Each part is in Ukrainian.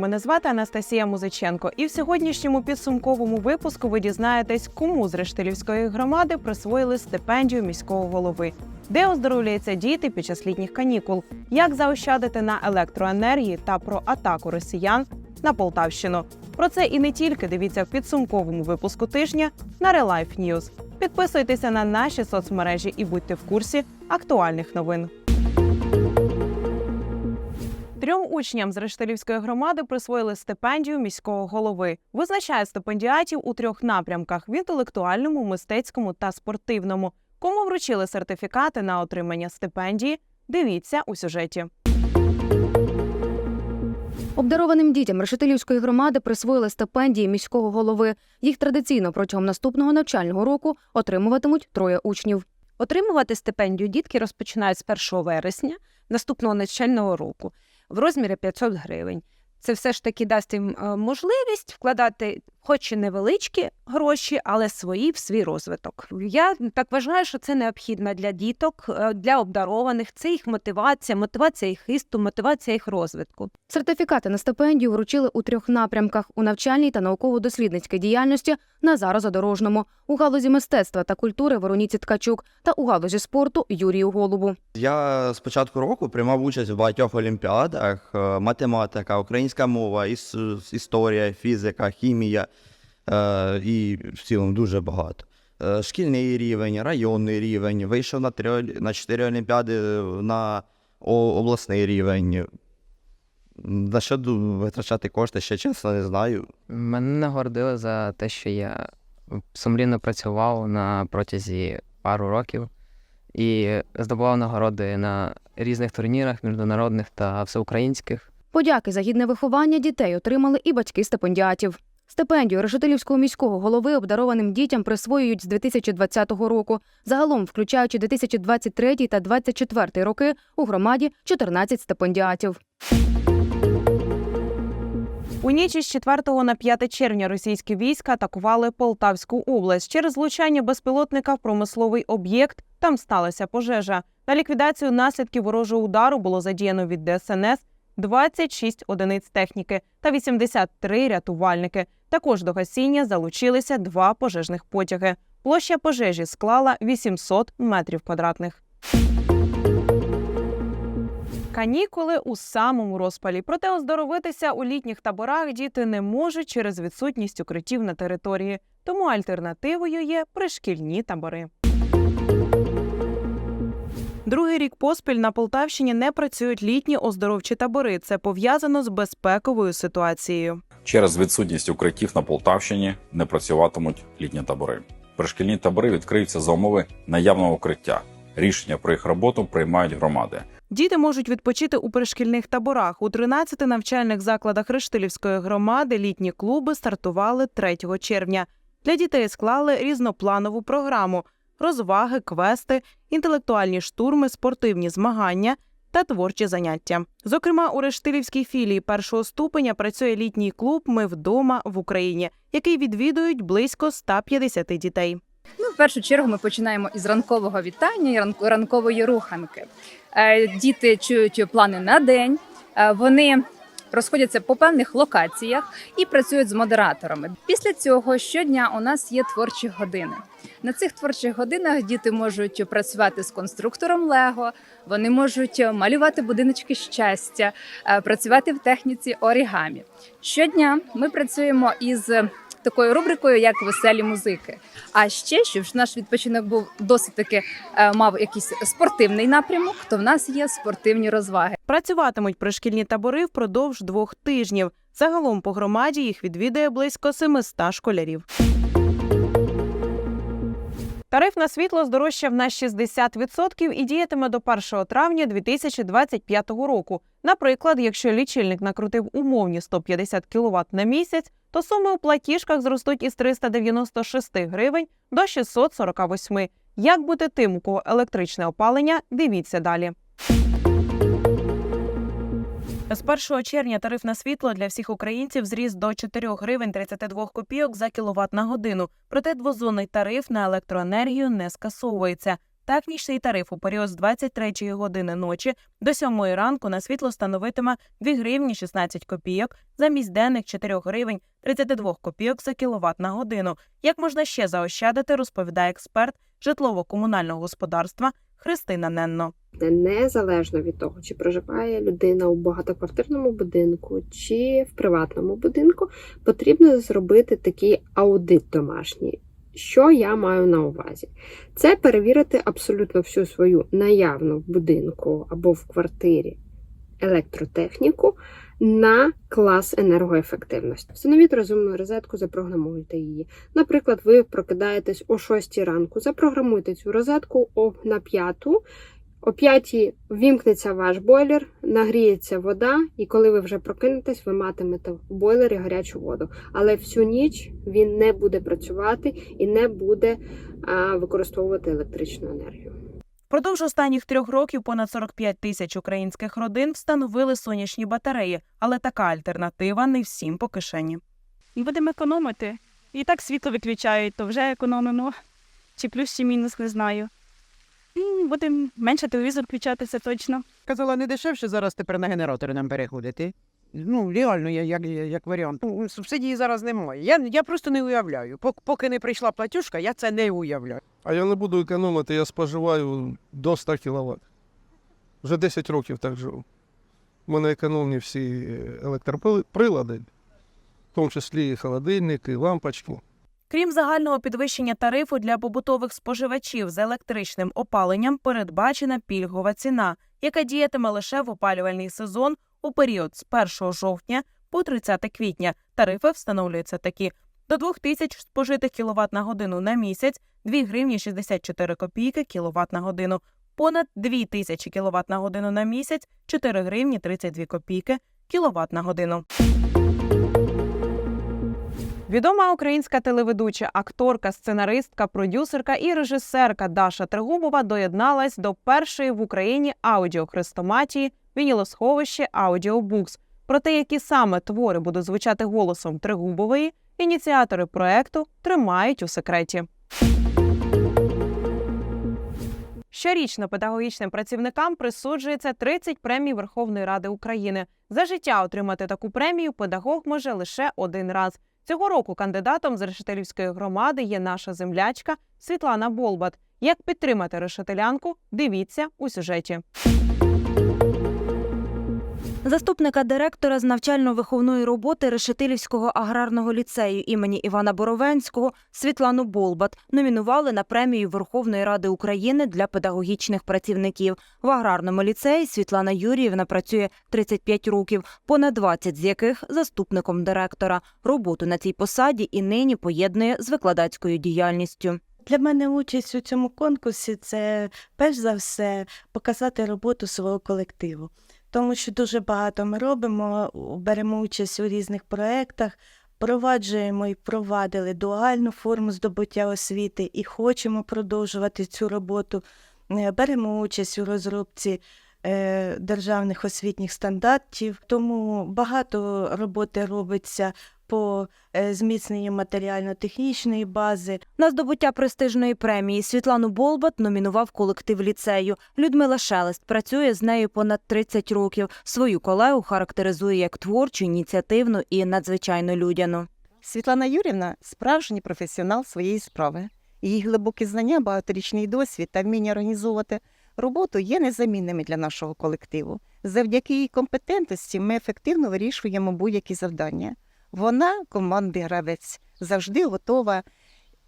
Мене звати Анастасія Музиченко. І в сьогоднішньому підсумковому випуску ви дізнаєтесь, кому з Рештилівської громади присвоїли стипендію міського голови, де оздоровлюються діти під час літніх канікул, як заощадити на електроенергії та про атаку росіян на Полтавщину. Про це і не тільки дивіться в підсумковому випуску тижня на Релайф News. Підписуйтеся на наші соцмережі і будьте в курсі актуальних новин. Трьом учням з Рештилівської громади присвоїли стипендію міського голови. Визначають стипендіатів у трьох напрямках: в інтелектуальному, мистецькому та спортивному. Кому вручили сертифікати на отримання стипендії? Дивіться у сюжеті. Обдарованим дітям Решетилівської громади присвоїли стипендії міського голови. Їх традиційно протягом наступного навчального року отримуватимуть троє учнів. Отримувати стипендію дітки розпочинають з 1 вересня наступного навчального року в розмірі 500 гривень. Це все ж таки дасть їм е, можливість вкладати, хоч і невеличкі гроші, але свої в свій розвиток. Я так вважаю, що це необхідно для діток, е, для обдарованих. Це їх мотивація, мотивація їх хисту, мотивація їх розвитку. Сертифікати на стипендію вручили у трьох напрямках: у навчальній та науково-дослідницькій діяльності Назару Задорожному, у галузі мистецтва та культури Вероніці Ткачук та у галузі спорту Юрію Голубу. Я з початку року приймав участь в багатьох олімпіадах: е, математика, українська мова, іс- історія, фізика, хімія і в цілому дуже багато. Е, Шкільний рівень, районний рівень, вийшов на три, на чотири олімпіади е, на обласний рівень. На що витрачати кошти, ще чесно не знаю. Мене нагородили за те, що я сумлінно працював на протязі пару років і здобував нагороди на різних турнірах, міжнародних та всеукраїнських. Подяки за гідне виховання дітей отримали і батьки стипендіатів. Стипендію Решетилівського міського голови обдарованим дітям присвоюють з 2020 року. Загалом, включаючи 2023 та 2024 роки, у громаді 14 стипендіатів. У ніч із 4 на 5 червня російські війська атакували Полтавську область. Через влучання безпілотника в промисловий об'єкт там сталася пожежа. На ліквідацію наслідків ворожого удару було задіяно від ДСНС 26 одиниць техніки та 83 рятувальники. Також до гасіння залучилися два пожежних потяги. Площа пожежі склала 800 метрів квадратних. Канікули у самому розпалі. Проте оздоровитися у літніх таборах діти не можуть через відсутність укриттів на території. Тому альтернативою є пришкільні табори. Другий рік поспіль на Полтавщині не працюють літні оздоровчі табори. Це пов'язано з безпековою ситуацією. Через відсутність укриттів на Полтавщині не працюватимуть літні табори. Пришкільні табори відкриються за умови наявного укриття. Рішення про їх роботу приймають громади. Діти можуть відпочити у пришкільних таборах. У 13 навчальних закладах Рештилівської громади літні клуби стартували 3 червня. Для дітей склали різнопланову програму: розваги, квести, інтелектуальні штурми, спортивні змагання та творчі заняття. Зокрема, у Рештилівській філії першого ступеня працює літній клуб Ми вдома в Україні, який відвідують близько 150 дітей. Ну, в першу чергу ми починаємо із ранкового вітання, і ранк- ранкової руханки. Е, Діти чують плани на день, е, вони розходяться по певних локаціях і працюють з модераторами. Після цього щодня у нас є творчі години. На цих творчих годинах діти можуть працювати з конструктором Лего, вони можуть малювати будиночки щастя, е, працювати в техніці орігамі. Щодня ми працюємо із такою рубрикою, як веселі музики. А ще, щоб наш відпочинок був досить таки е, мав якийсь спортивний напрямок, то в нас є спортивні розваги. Працюватимуть пришкільні табори впродовж двох тижнів. Загалом по громаді їх відвідує близько 700 школярів. Тариф на світло здорожчав на 60% і діятиме до 1 травня 2025 року. Наприклад, якщо лічильник накрутив умовні 150 кВт на місяць, то суми у платіжках зростуть із 396 гривень до 648. Як бути тим, у кого електричне опалення, дивіться далі. З 1 червня тариф на світло для всіх українців зріс до 4 гривень 32 копійок за кіловат на годину. Проте двозонний тариф на електроенергію не скасовується. Найтактніший тариф у період з 23 години ночі до 7 ранку на світло становитиме 2 гривні 16 копійок замість денних 4 гривень 32 копійок за кіловат на годину. Як можна ще заощадити, розповідає експерт житлово-комунального господарства Христина Ненно. Незалежно від того, чи проживає людина у багатоквартирному будинку чи в приватному будинку, потрібно зробити такий аудит домашній. Що я маю на увазі? Це перевірити абсолютно всю свою наявну в будинку або в квартирі електротехніку на клас енергоефективності. Встановіть розумну розетку, запрограмуйте її. Наприклад, ви прокидаєтесь о 6 ранку, запрограмуйте цю розетку о, на 5, о 5 вімкнеться ваш бойлер, нагріється вода, і коли ви вже прокинетесь, ви матимете в бойлері гарячу воду. Але всю ніч він не буде працювати і не буде а, використовувати електричну енергію. Впродовж останніх трьох років понад 45 тисяч українських родин встановили сонячні батареї, але така альтернатива не всім по кишені. Будемо економити. І так світло виключають, то вже економимо. Чи плюс, чи мінус, не знаю. Будемо менше телевізор включати, це точно. Казала, не дешевше зараз тепер на генератори нам переходити. Ну, реально, я- як, як варіант. Ну, субсидії зараз немає. Я, я просто не уявляю. Поки не прийшла платіжка, я це не уявляю. А я не буду економити, я споживаю до 100 кВт. Вже 10 років так живу. У мене економні всі електроприлади, в тому числі і холодильники, і лампочки. Крім загального підвищення тарифу для побутових споживачів з електричним опаленням, передбачена пільгова ціна, яка діятиме лише в опалювальний сезон у період з 1 жовтня по 30 квітня. Тарифи встановлюються такі: до 2000 спожитих кВт на годину на місяць 2 гривні 64 копійки кВт на годину. Понад 2000 кВт на годину на місяць 4 гривні 32 копійки кВт на годину. Відома українська телеведуча, акторка, сценаристка, продюсерка і режисерка Даша Трегубова доєдналась до першої в Україні аудіохрестоматії вінілосховище Аудіобукс. Про те, які саме твори будуть звучати голосом Трегубової, ініціатори проекту тримають у секреті. Щорічно педагогічним працівникам присуджується 30 премій Верховної Ради України. За життя отримати таку премію педагог може лише один раз. Цього року кандидатом з решетилівської громади є наша землячка Світлана Болбат. Як підтримати решетилянку? Дивіться у сюжеті. Заступника директора з навчально-виховної роботи Решетилівського аграрного ліцею імені Івана Боровенського Світлану Болбат номінували на премію Верховної Ради України для педагогічних працівників. В аграрному ліцеї Світлана Юріївна працює 35 років, понад 20 з яких заступником директора. Роботу на цій посаді і нині поєднує з викладацькою діяльністю. Для мене участь у цьому конкурсі це перш за все показати роботу свого колективу. Тому що дуже багато ми робимо, беремо участь у різних проєктах, впроваджуємо і впровадили дуальну форму здобуття освіти і хочемо продовжувати цю роботу. Е, Беремо участь у розробці е, державних освітніх стандартів, тому багато роботи робиться по е, зміцненню матеріально-технічної бази. На здобуття престижної премії Світлану Болбат номінував колектив ліцею. Людмила Шелест працює з нею понад 30 років. Свою колегу характеризує як творчу, ініціативну і надзвичайно людяну. Світлана Юрівна справжній професіонал своєї справи. Її глибокі знання, багаторічний досвід та вміння організовувати роботу є незамінними для нашого колективу. Завдяки її компетентності ми ефективно вирішуємо будь-які завдання. Вона, командний гравець, завжди готова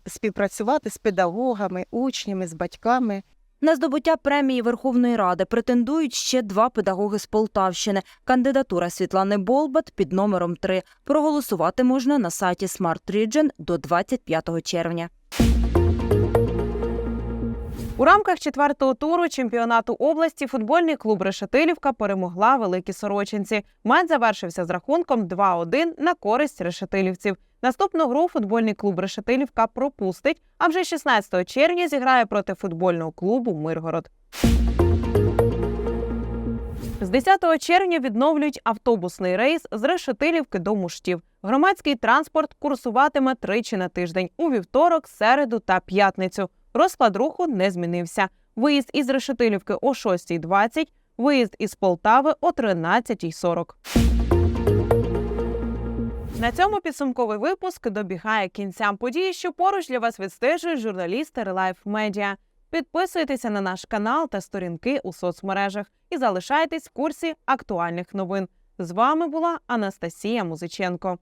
співпрацювати з педагогами, учнями, з батьками. На здобуття премії Верховної Ради претендують ще два педагоги з Полтавщини. Кандидатура Світлани Болбат під номером 3. Проголосувати можна на сайті Smart Region до 25 червня. У рамках четвертого туру чемпіонату області футбольний клуб Решетилівка перемогла великі сорочинці. Матч завершився з рахунком 2-1 на користь решетилівців. Наступну гру футбольний клуб Решетилівка пропустить, а вже 16 червня зіграє проти футбольного клубу Миргород. З 10 червня відновлюють автобусний рейс з Решетилівки до Муштів. Громадський транспорт курсуватиме тричі на тиждень у вівторок, середу та п'ятницю. Розклад руху не змінився. виїзд із Решетилівки о 6.20, виїзд із Полтави о 13.40. На цьому підсумковий випуск добігає кінця події, що поруч для вас відстежують журналісти Релайф Медіа. Підписуйтеся на наш канал та сторінки у соцмережах і залишайтесь в курсі актуальних новин. З вами була Анастасія Музиченко.